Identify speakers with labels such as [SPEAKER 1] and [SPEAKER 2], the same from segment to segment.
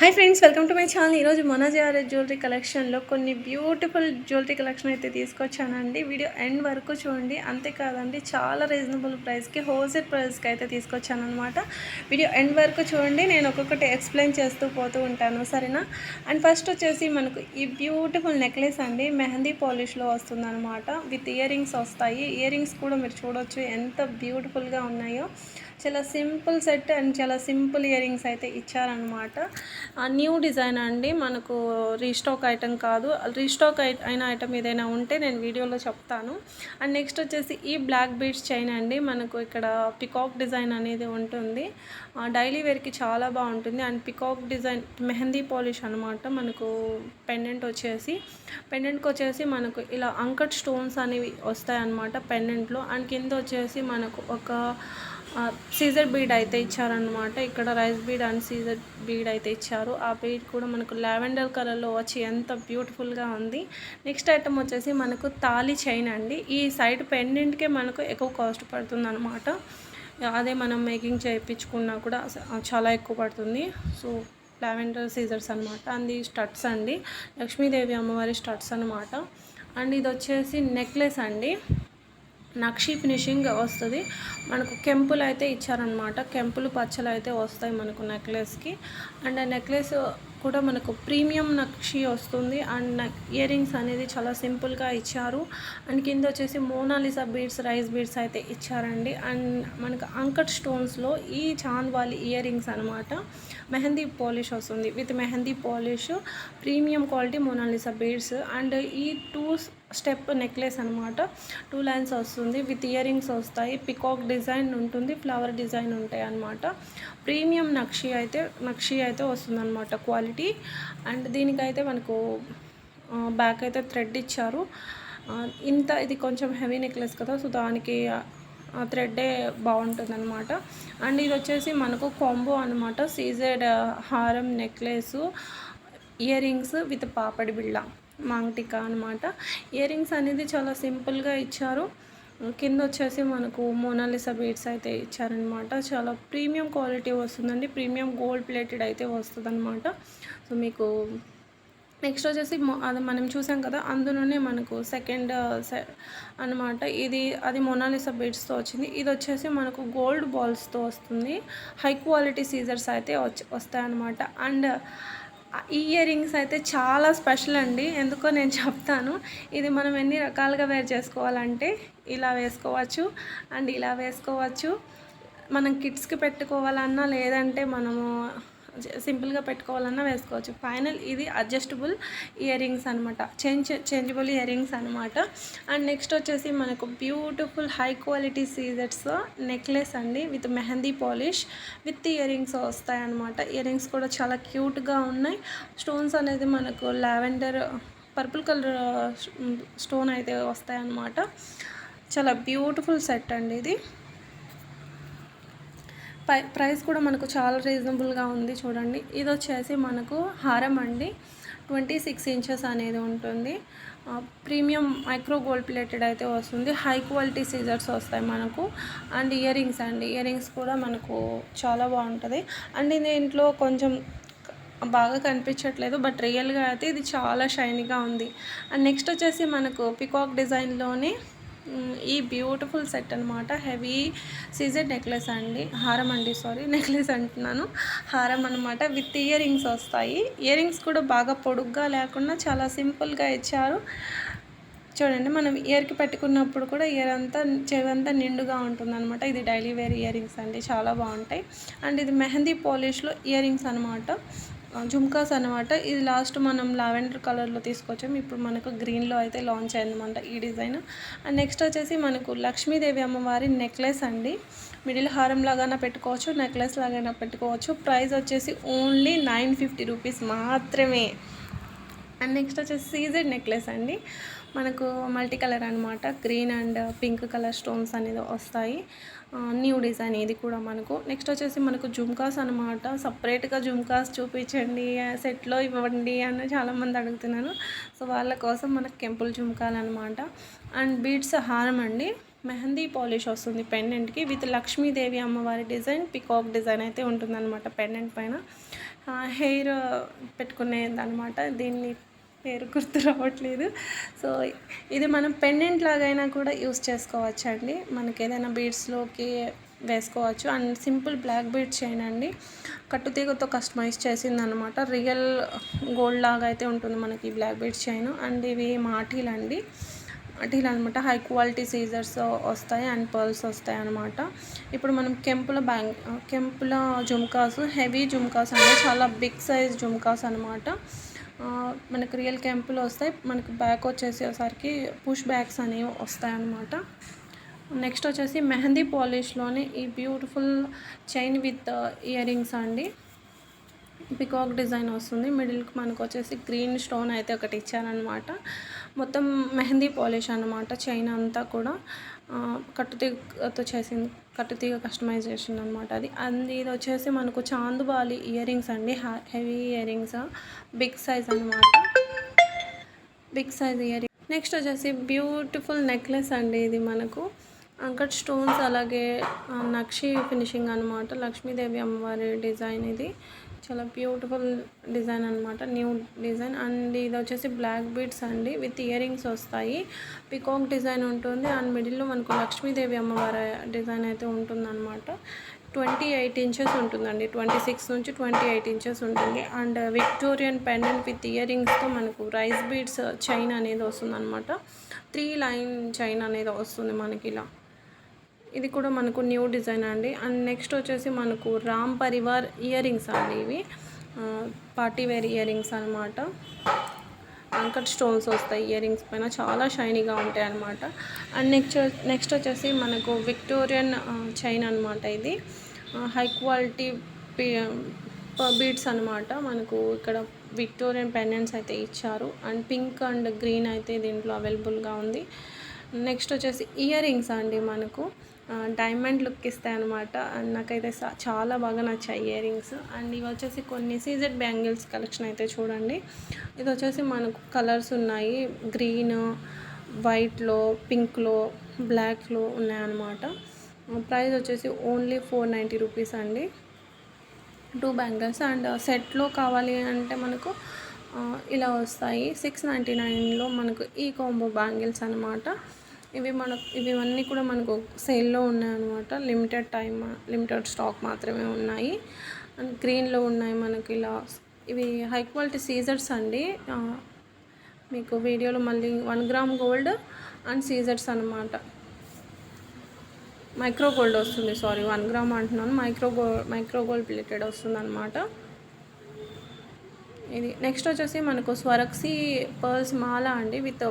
[SPEAKER 1] Hi friends welcome to my channel ఈరోజు మన జారే జ్యువెలరీ కలెక్షన్లో కొన్ని బ్యూటిఫుల్ జ్యువెలరీ కలెక్షన్ అయితే తీసుకొచ్చానండి. వీడియో ఎండ్ వరకు చూడండి. అంతేకాదండి చాలా రీజనబుల్ ప్రైస్కి హోల్సేల్ ప్రైస్కి అయితే తీసుకొచ్చాను అనమాట వీడియో ఎండ్ వరకు చూడండి. నేను ఒక్కొక్కటి ఎక్స్ప్లెయిన్ చేస్తూ పోతూ ఉంటాను. సరేనా? అండ్ ఫస్ట్ వచ్చేసి మనకు ఈ బ్యూటిఫుల్ నెక్లెస్ అండి. మెహందీ పాలిష్లో వస్తుందన్నమాట. విత్ ఇయర్ రింగ్స్ వస్తాయి. ఇయర్ రింగ్స్ కూడా మీరు చూడొచ్చు ఎంత బ్యూటిఫుల్గా ఉన్నాయో. చాలా సింపుల్ సెట్ అండ్ చాలా సింపుల్ ఇయర్ రింగ్స్ అయితే ఇచ్చారనమాట న్యూ డిజైన్ అండి మనకు రీస్టాక్ ఐటెం కాదు. రీస్టాక్ అయిన ఐటెం ఏదైనా ఉంటే నేను వీడియోలో చెప్తాను. అండ్ నెక్స్ట్ వచ్చేసి ఈ బ్లాక్ బీడ్స్ చైన్ అండి మనకు ఇక్కడ పికాక్ డిజైన్ అనేది ఉంటుంది. డైలీ వేర్కి చాలా బాగుంటుంది. And peacock design mehndi polish అనమాట మనకు పెండెంట్ వచ్చేసి. పెండెంట్కి వచ్చేసి మనకు ఇలా అంకట్ స్టోన్స్ అనేవి వస్తాయి అన్నమాట పెండెంట్లో. అండ్ కింద వచ్చేసి మనకు ఒక సీజర్ బీడ్ అయితే ఇచ్చారనమాట ఇక్కడ rice bead and CZ bead అయితే ఇచ్చారు. ఆ బీడ్ కూడా మనకు లావెండర్ కలర్లో వచ్చి ఎంత బ్యూటిఫుల్గా ఉంది. నెక్స్ట్ ఐటమ్ వచ్చేసి మనకు తాళి చైన్ అండి. ఈ సైడ్ పెండెంట్కే మనకు ఎక్కువ కాస్ట్ పడుతుంది అనమాట అదే మనం మేకింగ్ చేయించుకున్నా కూడా చాలా ఎక్కువ పడుతుంది. సో లావెండర్ సీజర్స్ అనమాట అండ్ ఈ స్టడ్స్ అండి. లక్ష్మీదేవి అమ్మవారి స్టడ్స్ అనమాట అండ్ ఇది వచ్చేసి నెక్లెస్ అండి. నక్షి ఫినిషింగ్ వస్తుంది. మనకు కెంపులు అయితే ఇచ్చారనమాట కెంపులు పచ్చలు అయితే వస్తాయి మనకు నెక్లెస్కి. అండ్ ఆ నెక్లెస్ కూడా మనకు ప్రీమియం నక్షి వస్తుంది. అండ్ ఇయర్ రింగ్స్ అనేది చాలా సింపుల్గా ఇచ్చారు. అండ్ కింద వచ్చేసి మోనాలిసా బీడ్స్ రైస్ బీడ్స్ అయితే ఇచ్చారండి. అండ్ మనకు అంకట్ స్టోన్స్లో ఈ చాంద్ వాలి ఇయర్ రింగ్స్ అనమాట మెహందీ పాలిష్ వస్తుంది. With mehndi polish premium quality Mona Lisa beads. And ఈ టూ స్టెప్ నెక్లెస్ అనమాట టూ లైన్స్ వస్తుంది. విత్ ఇయర్ రింగ్స్ వస్తాయి. పికాక్ డిజైన్ ఉంటుంది. ఫ్లవర్ డిజైన్ ఉంటాయి అనమాట ప్రీమియం నక్షి అయితే నక్షి అయితే వస్తుంది అనమాట క్వాలిటీ అండ్ దీనికైతే మనకు బ్యాక్ అయితే థ్రెడ్ ఇచ్చారు. ఇంత ఇది కొంచెం హెవీ నెక్లెస్ కదా సో దానికి థ్రెడ్డే బాగుంటుంది అనమాట అండ్ ఇది వచ్చేసి మనకు కాంబో అనమాట సీజెడ్ హారం నెక్లెస్ ఇయర్ రింగ్స్ విత్ పాపడి బిళ్ళ. మాంగ్టికా అనమాట ఇయర్ రింగ్స్ అనేది చాలా సింపుల్గా ఇచ్చారు. కింద వచ్చేసి మనకు మోనాలిసా బీడ్స్ అయితే ఇచ్చారనమాట చాలా ప్రీమియం క్వాలిటీ వస్తుందండి. ప్రీమియం గోల్డ్ ప్లేటెడ్ అయితే వస్తుంది అనమాట సో మీకు నెక్స్ట్ వచ్చేసి అది మనం చూసాం కదా అందులోనే మనకు సెకండ్ uh, అనమాట ఇది అది మొనాలిసా బీడ్స్తో వచ్చింది. ఇది వచ్చేసి మనకు గోల్డ్ బాల్స్తో వస్తుంది. హై క్వాలిటీ సీజర్స్ అయితే వచ్చి వస్తాయన్నమాట. అండ్ ఈ ఇయర్ రింగ్స్ అయితే చాలా స్పెషల్ అండి. ఎందుకో నేను చెప్తాను. ఇది మనం ఎన్ని రకాలుగా వేర్ చేసుకోవాలంటే ఇలా వేసుకోవచ్చు అండ్ ఇలా వేసుకోవచ్చు. మనం కిడ్స్కి పెట్టుకోవాలన్నా లేదంటే మనము సింపుల్గా పెట్టుకోవాలన్నా వేసుకోవచ్చు. ఫైనల్ ఇది అడ్జస్టబుల్ ఇయర్ రింగ్స్ అనమాట చేంజ్ చేంజబుల్ ఇయర్ రింగ్స్ అనమాట అండ్ నెక్స్ట్ వచ్చేసి మనకు బ్యూటిఫుల్ హై క్వాలిటీ సీజర్స్ నెక్లెస్ అండి with mehndi polish with ear rings వస్తాయి అనమాట ఇయర్ రింగ్స్ కూడా చాలా క్యూట్గా ఉన్నాయి. స్టోన్స్ అనేది మనకు లావెండర్ పర్పుల్ కలర్ స్టోన్ అయితే వస్తాయన్నమాట చాలా బ్యూటిఫుల్ సెట్ అండి ఇది. ప్రైస్ కూడా మనకు చాలా రీజనబుల్గా ఉంది చూడండి. ఇది వచ్చేసి మనకు హారం అండి. ట్వంటీ సిక్స్ ఇంచెస్ అనేది ఉంటుంది. ప్రీమియం మైక్రో గోల్డ్ ప్లేటెడ్ అయితే వస్తుంది. హై క్వాలిటీ సీజర్స్ వస్తాయి మనకు. అండ్ ఇయర్ రింగ్స్ అండి. ఇయర్ రింగ్స్ కూడా మనకు చాలా బాగుంటుంది. అండ్ దీంట్లో కొంచెం బాగా కనిపించట్లేదు. బట్ రియల్గా అయితే ఇది చాలా షైనీగా ఉంది. అండ్ నెక్స్ట్ వచ్చేసి మనకు పికాక్ డిజైన్లోనే ఈ బ్యూటిఫుల్ సెట్ అనమాట హెవీ సీజెడ్ నెక్లెస్ అండి. హారం అండి సారీ నెక్లెస్ అంటున్నాను. హారం అనమాట విత్ ఇయర్ రింగ్స్ వస్తాయి. ఇయర్ రింగ్స్ కూడా బాగా పొడుగ్గా లేకుండా చాలా సింపుల్గా ఇచ్చారు. చూడండి మనం ఇయర్కి పెట్టుకున్నప్పుడు కూడా ఇయర్ అంతా చెవంతా నిండుగా ఉంటుందన్నమాట. ఇది డైలీ వేర్ ఇయర్ రింగ్స్ అండి. చాలా బాగుంటాయి. అండ్ ఇది మెహందీ పాలిష్లో ఇయర్ రింగ్స్ అనమాట జుమ్కాస్ అనమాట ఇది లాస్ట్ మనం లావెండర్ కలర్లో తీసుకొచ్చాం. ఇప్పుడు మనకు గ్రీన్లో అయితే లాంచ్ అయిందన్నమాట ఈ డిజైన్. అండ్ నెక్స్ట్ వచ్చేసి మనకు లక్ష్మీదేవి అమ్మవారి నెక్లెస్ అండి. మిడిల్ హారం లాగానే పెట్టుకోవచ్చు నెక్లెస్ లాగైనా పెట్టుకోవచ్చు. ప్రైస్ వచ్చేసి ఓన్లీ నైన్ ఫిఫ్టీ రూపీస్ మాత్రమే. అండ్ నెక్స్ట్ వచ్చేసి సీజెడ్ నెక్లెస్ అండి. మనకు మల్టీ కలర్ అనమాట green and pink colour stones అనేది వస్తాయి. న్యూ డిజైన్ ఇది కూడా మనకు. నెక్స్ట్ వచ్చేసి మనకు జుమ్కాస్ అనమాట సపరేట్గా జుమ్కాస్ చూపించండి సెట్లో ఇవ్వండి అని చాలామంది అడుగుతున్నారు. సో వాళ్ళ కోసం మనకు కెంపుల్ జుమ్కాలు అనమాట అండ్ బీడ్స్ హారం అండి. మెహందీ పాలిష్ వస్తుంది పెండెంట్కి విత్ లక్ష్మీదేవి అమ్మవారి డిజైన్ పికాక్ డిజైన్ అయితే ఉంటుందన్నమాట పెండెంట్ పైన. హెయిర్ పెట్టుకునేది అనమాట దీన్ని పేరు గుర్తు రావట్లేదు. సో ఇది మనం పెండెంట్ లాగైనా కూడా యూస్ చేసుకోవచ్చు అండి మనకి ఏదైనా బీడ్స్లోకి వేసుకోవచ్చు. And simple black bead chain అండి. కట్టుతీగతో కస్టమైజ్ చేసింది అనమాట రియల్ గోల్డ్ లాగా అయితే ఉంటుంది మనకి బ్లాక్ బీడ్ చైన్. అండ్ ఇవి మాటీలు అండి మాటీలు అనమాట హై క్వాలిటీ సీజర్స్ వస్తాయి అండ్ పర్ల్స్ వస్తాయి అనమాట ఇప్పుడు మనం కెంపుల బ్యాంగ్ కెంపుల జుమ్కాస్ హెవీ జుమ్కాస్ అంటే చాలా బిగ్ సైజ్ జుమ్కాస్ అనమాట మనకు రియల్ కెంపులు వస్తాయి. మనకు బ్యాక్ వచ్చేసేసరికి పుష్ బ్యాగ్స్ అనేవి వస్తాయి అన్నమాట నెక్స్ట్ వచ్చేసి మెహందీ పాలిష్లోనే ఈ బ్యూటిఫుల్ చైన్ విత్ ఇయరింగ్స్ అండి. పికాక్ డిజైన్ వస్తుంది. మిడిల్కి మనకు వచ్చేసి గ్రీన్ స్టోన్ అయితే ఒకటి ఇచ్చారనమాట మొత్తం మెహందీ పాలిష్ అనమాట చైన్ అంతా కూడా కట్టుతీగతో చేసింది కట్టుతీగ కస్టమైజేషన్ అనమాట అది. అండ్ ఇది వచ్చేసి మనకు చాందుబాలి ఇయర్ రింగ్స్ అండి heavy ear rings big size అనమాట బిగ్ సైజ్ ఇయర్ నెక్స్ట్ వచ్చేసి బ్యూటిఫుల్ నెక్లెస్ అండి ఇది మనకు. అంకట్ స్టోన్స్ అలాగే నక్షి ఫినిషింగ్ అనమాట లక్ష్మీదేవి అమ్మవారి డిజైన్ ఇది. చాలా బ్యూటిఫుల్ డిజైన్ అనమాట న్యూ డిజైన్ అండ్ ఇది వచ్చేసి బ్లాక్ బీడ్స్ అండి. విత్ ఇయర్ రింగ్స్ వస్తాయి. పికాక్ డిజైన్ ఉంటుంది. అండ్ మిడిల్లో మనకు లక్ష్మీదేవి అమ్మవారి డిజైన్ అయితే ఉంటుందన్నమాట. ట్వంటీ ఎయిట్ ఇంచెస్ ఉంటుందండి. ట్వంటీ సిక్స్ నుంచి ట్వంటీ ఎయిట్ ఇంచెస్ ఉంటుంది. And Victorian pendant with ear రింగ్స్తో మనకు రైస్ బీడ్స్ చైన్ అనేది వస్తుందన్నమాట. త్రీ లైన్ చైన్ అనేది వస్తుంది మనకి ఇలా. ఇది కూడా మనకు న్యూ డిజైన్ అండి. అండ్ నెక్స్ట్ వచ్చేసి మనకు రామ్ పరివార్ ఇయర్ రింగ్స్ అండి ఇవి. పార్టీ వేర్ ఇయర్ రింగ్స్ అనమాట అంకట్ స్టోన్స్ వస్తాయి ఇయర్ రింగ్స్ పైన. చాలా షైనీగా ఉంటాయి అనమాట అండ్ నెక్స్ట్ నెక్స్ట్ వచ్చేసి మనకు విక్టోరియన్ చైన్ అనమాట ఇది. హై క్వాలిటీ బీడ్స్ అనమాట మనకు ఇక్కడ విక్టోరియన్ పెండెంట్స్ అయితే ఇచ్చారు. అండ్ పింక్ అండ్ గ్రీన్ అయితే దీంట్లో అవైలబుల్గా ఉంది. నెక్స్ట్ వచ్చేసి ఇయర్ రింగ్స్ అండి మనకు. డైమండ్ లుక్ ఇస్తాయి అనమాట అండ్ నాకైతే చాలా బాగా నచ్చాయి ఇయర్ రింగ్స్ అండ్ ఇవి వచ్చేసి కొన్ని సీజెడ్ బ్యాంగిల్స్ కలెక్షన్ అయితే చూడండి. ఇది వచ్చేసి మనకు కలర్స్ ఉన్నాయి. గ్రీన్ వైట్లో పింక్లో బ్లాక్లో ఉన్నాయన్నమాట. ప్రైస్ వచ్చేసి ఓన్లీ ఫోర్ నైంటీ రూపీస్ అండి. టూ బ్యాంగిల్స్ అండ్ సెట్లో కావాలి అంటే మనకు ఇలా వస్తాయి. సిక్స్ నైంటీ నైన్లో మనకు ఈ కాంబో బ్యాంగిల్స్ అనమాట ఇవి మనకు ఇవన్నీ కూడా మనకు సేల్లో ఉన్నాయన్నమాట. లిమిటెడ్ టైమ్ లిమిటెడ్ స్టాక్ మాత్రమే ఉన్నాయి. అండ్ గ్రీన్లో ఉన్నాయి మనకి ఇలా. ఇవి హై క్వాలిటీ సీజర్స్ అండి. మీకు వీడియోలో మళ్ళీ వన్ గ్రామ్ గోల్డ్ అండ్ సీజర్స్ అనమాట మైక్రో గోల్డ్ వస్తుంది సారీ వన్ గ్రామ్ అంటున్నాను. Micro gold micro gold plated వస్తుంది అనమాట ఇది నెక్స్ట్ వచ్చేసి మనకు స్వరక్సీ పర్ల్స్ మాల అండి with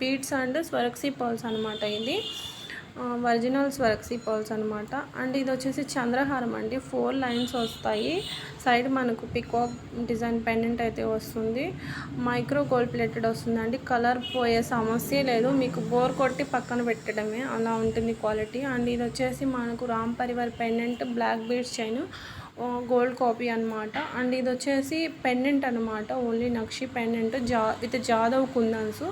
[SPEAKER 1] beads and Swarovski pearls అనమాట ఇది. ఒరిజినల్ స్వరక్సీ పర్ల్స్ అనమాట అండ్ ఇది వచ్చేసి చంద్రహారం అండి ఫోర్ లైన్స్ వస్తాయి. సైడ్ మనకు పికాక్ డిజైన్ పెండెంట్ అయితే వస్తుంది. మైక్రో గోల్డ్ ప్లేటెడ్ వస్తుందండి. కలర్ పోయే సమస్య లేదు. మీకు బోర్ కొట్టి పక్కన పెట్టడమే అలా ఉంటుంది క్వాలిటీ అండ్ ఇది వచ్చేసి మనకు Ram Parivar pendant black beads chain gold copy అనమాట అండ్ ఇది వచ్చేసి పెండెంట్ అనమాట ఓన్లీ నక్షి పెండెంట్ జా విత్ జాదవ్ కుందన్స్.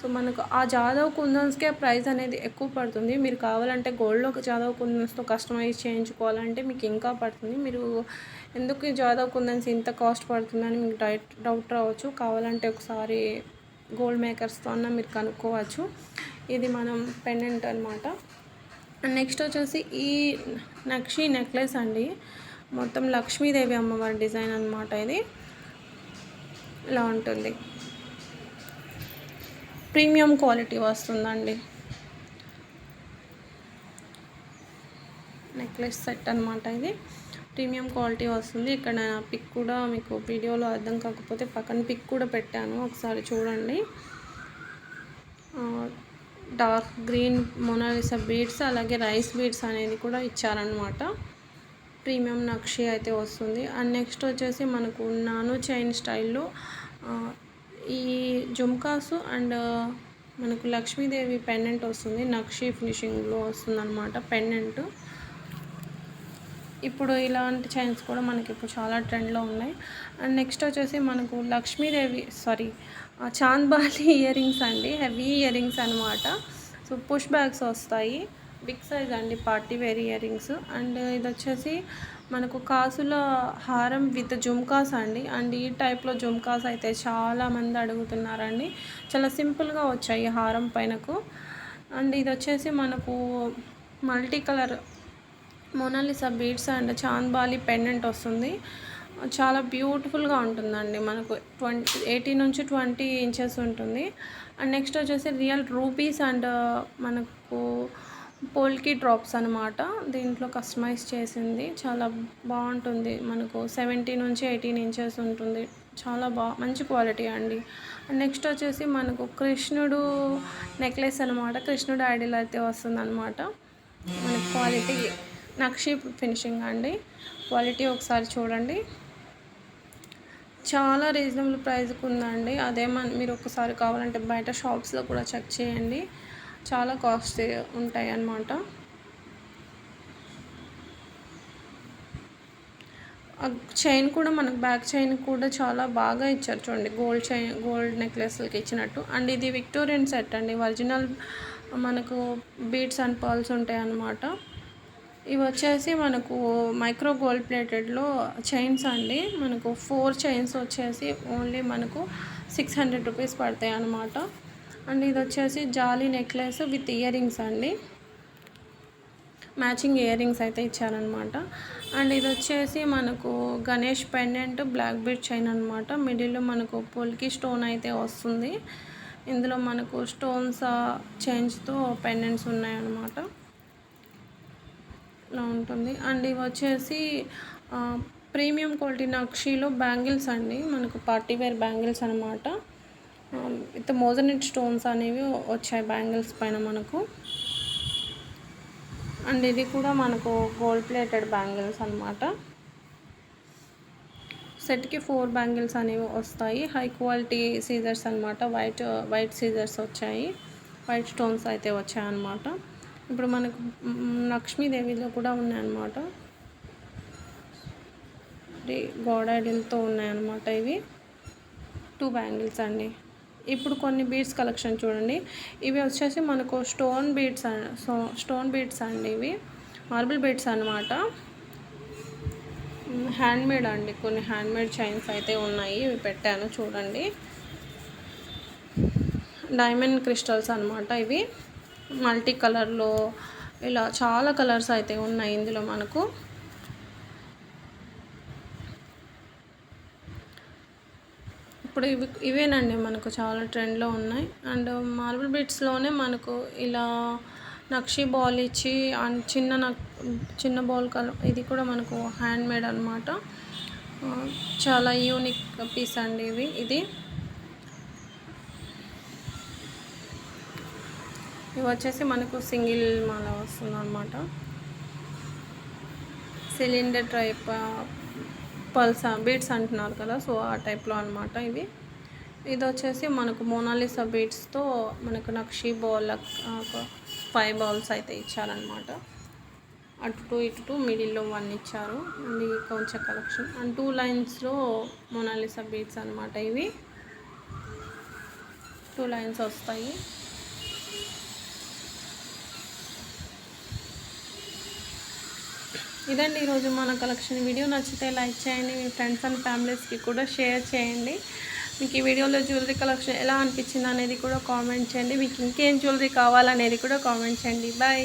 [SPEAKER 1] సో మనకు ఆ జాదవ్ కుందన్స్కే ప్రైస్ అనేది ఎక్కువ పడుతుంది. మీరు కావాలంటే గోల్డ్లో జాదవ్ కుందన్స్తో కస్టమైజ్ చేయించుకోవాలంటే మీకు ఇంకా పడుతుంది. మీరు ఎందుకు జాదవ్ కుందన్స్ ఇంత కాస్ట్ పడుతుందని మీకు డైట్ డౌట్ రావచ్చు. కావాలంటే ఒకసారి గోల్డ్ మేకర్స్తో అన్న మీరు కనుక్కోవచ్చు. ఇది మనం పెండెంట్ అనమాట నెక్స్ట్ వచ్చేసి ఈ నక్షి నెక్లెస్ అండి. మొత్తం లక్ష్మీదేవి అమ్మవారి డిజైన్ అనమాట ఇది. ఇలా ఉంటుంది. ప్రీమియం క్వాలిటీ వస్తుందండి. నెక్లెస్ సెట్ అనమాట ఇది. ప్రీమియం క్వాలిటీ వస్తుంది. ఇక్కడ పిక్ కూడా మీకు వీడియోలో అర్థం కాకపోతే పక్కన పిక్ కూడా పెట్టాను. ఒకసారి చూడండి. Dark green Mona Lisa beads అలాగే రైస్ బీడ్స్ అనేది కూడా ఇచ్చారనమాట ప్రీమియం నక్షి అయితే వస్తుంది. అండ్ నెక్స్ట్ వచ్చేసి మనకు నాను చైన్ స్టైల్లో ఈ జుమ్కాస్ అండ్ మనకు లక్ష్మీదేవి పెండెంట్ వస్తుంది. నక్షి ఫినిషింగ్లో వస్తుందన్నమాట పెండెంట్. ఇప్పుడు ఇలాంటి చైన్స్ కూడా మనకి ఇప్పుడు చాలా ట్రెండ్లో ఉన్నాయి. అండ్ నెక్స్ట్ వచ్చేసి మనకు Lakshmidevi sorry chandbali ear rings అండి. హెవీ ఇయర్ రింగ్స్ అనమాట సో పుష్ బ్యాగ్స్ వస్తాయి. బిగ్ సైజ్ అండి party wear ear rings and ఇది వచ్చేసి మనకు కాసుల హారం విత్ జుమ్కాస్ అండి. అండ్ ఈ టైప్లో జుమ్కాస్ అయితే చాలామంది అడుగుతున్నారండి. చాలా సింపుల్గా వచ్చాయి హారం పైనకు. అండ్ ఇది వచ్చేసి మనకు multi colour Mona Lisa beads and chandbali pendant వస్తుంది. చాలా బ్యూటిఫుల్గా ఉంటుందండి. మనకు ట్వంటీ ఎయిటీ నుంచి ట్వంటీ ఇంచెస్ ఉంటుంది. అండ్ నెక్స్ట్ వచ్చేసి రియల్ రూపీస్ అండ్ మనకు పోల్కి డ్రాప్స్ అనమాట దీంట్లో కస్టమైజ్ చేసింది. చాలా బాగుంటుంది మనకు. సెవెంటీ నుంచి ఎయిటీన్ ఇంచెస్ ఉంటుంది. చాలా బా మంచి క్వాలిటీ అండి. నెక్స్ట్ వచ్చేసి మనకు కృష్ణుడు నెక్లెస్ అనమాట కృష్ణుడు ఐడియల్ అయితే వస్తుందన్నమాట. మన మనకు క్వాలిటీ నక్షి ఫినిషింగ్ అండి. క్వాలిటీ ఒకసారి చూడండి. చాలా రీజనబుల్ ప్రైస్కి ఉందండి. అదే మన మీరు ఒకసారి కావాలంటే బయట షాప్స్లో కూడా చెక్ చేయండి. చాలా కాస్ట్ ఉంటాయి అన్నమాట చైన్ కూడా మనకు బ్యాక్ చైన్ కూడా చాలా బాగా ఇచ్చారు చూడండి. గోల్డ్ చైన్ గోల్డ్ నెక్లెస్లకి ఇచ్చినట్టు. అండ్ ఇది విక్టోరియన్ సెట్ అండి. ఒరిజినల్ మనకు బీడ్స్ అండ్ పర్ల్స్ ఉంటాయి అన్నమాట ఇవి వచ్చేసి మనకు మైక్రో గోల్డ్ ప్లేటెడ్లో చైన్స్ అండి. మనకు ఫోర్ చైన్స్ వచ్చేసి ఓన్లీ మనకు సిక్స్ హండ్రెడ్ రూపీస్ పడతాయి అన్నమాట అండ్ ఇది వచ్చేసి జాలీ నెక్లెస్ విత్ ఇయర్ రింగ్స్ అండి. మ్యాచింగ్ ఇయర్ రింగ్స్ అయితే ఇచ్చారనమాట అండ్ ఇది వచ్చేసి మనకు Ganesh pendant black bead chain అనమాట మిడిల్లో మనకు పొల్కి స్టోన్ అయితే వస్తుంది. ఇందులో మనకు స్టోన్స్ చైన్స్తో పెండెంట్స్ ఉన్నాయన్నమాట. ఇలా ఉంటుంది. అండ్ ఇవి వచ్చేసి ప్రీమియం క్వాలిటీ నక్షీలో బ్యాంగిల్స్ అండి. మనకు పార్టీవేర్ బ్యాంగిల్స్ అనమాట విత్ మోజనెట్ స్టోన్స్ అనేవి వచ్చాయి బ్యాంగిల్స్ పైన మనకు. అండ్ ఇది కూడా మనకు గోల్డ్ ప్లేటెడ్ బ్యాంగిల్స్ అనమాట సెట్కి ఫోర్ బ్యాంగిల్స్ అనేవి వస్తాయి. హై క్వాలిటీ సీజర్స్ అనమాట వైట్ వైట్ సీజర్స్ వచ్చాయి. వైట్ స్టోన్స్ అయితే వచ్చాయి అనమాట ఇప్పుడు మనకు లక్ష్మీదేవిలో కూడా ఉన్నాయన్నమాట గోడాడిల్తో ఉన్నాయన్నమాట ఇవి. టూ బ్యాంగిల్స్ అండి. ఇప్పుడు కొన్ని బీడ్స్ కలెక్షన్ చూడండి. ఇవి వచ్చేసి మనకు stone beads so stone beads అండి ఇవి. మార్బుల్ బీడ్స్ అనమాట హ్యాండ్మేడ్ అండి. కొన్ని హ్యాండ్మేడ్ చైన్స్ అయితే ఉన్నాయి. ఇవి పెట్టాను చూడండి. డైమండ్ క్రిస్టల్స్ అనమాట ఇవి. మల్టీ కలర్లో ఇలా చాలా కలర్స్ అయితే ఉన్నాయి ఇందులో మనకు. ఇప్పుడు ఇవి ఇవేనండి మనకు చాలా ట్రెండ్లో ఉన్నాయి. అండ్ మార్బుల్ బిట్స్లోనే మనకు ఇలా నక్షి బాల్ ఇచ్చి అండ్ చిన్న నక్ చిన్న బాల్ కలర్ ఇది కూడా మనకు హ్యాండ్ మేడ్ అనమాట చాలా యూనిక్ పీస్ అండి ఇవి ఇది. ఇవి వచ్చేసి మనకు సింగిల్ మాల వస్తుంది అనమాట సిలిండర్ టైప్ పల్స్ బీట్స్ అంటున్నారు కదా సో ఆ టైప్లో అనమాట ఇవి. ఇది వచ్చేసి మనకు మోనాలిసా బీట్స్తో మనకు నక్షి బౌల్ ఫైవ్ బౌల్స్ అయితే ఇచ్చారనమాట అటు టూ ఇటు టూ మిడిల్లో వన్ ఇచ్చారు. అండ్ కొంచెం కలెక్షన్. అండ్ టూ లైన్స్లో మోనాలిసా బీట్స్ అనమాట ఇవి. టూ లైన్స్ వస్తాయి. ఇదండి ఈరోజు మన కలెక్షన్ వీడియో. నచ్చితే లైక్ చేయండి. మీ ఫ్రెండ్స్ అండ్ ఫ్యామిలీస్కి కూడా షేర్ చేయండి. మీకు ఈ వీడియోలో జ్యువెలరీ కలెక్షన్ ఎలా అనిపించింది అనేది కూడా కామెంట్ చేయండి. మీకు ఇంకేం జ్యువెలరీ కావాలనేది కూడా కామెంట్ చేయండి. బాయ్.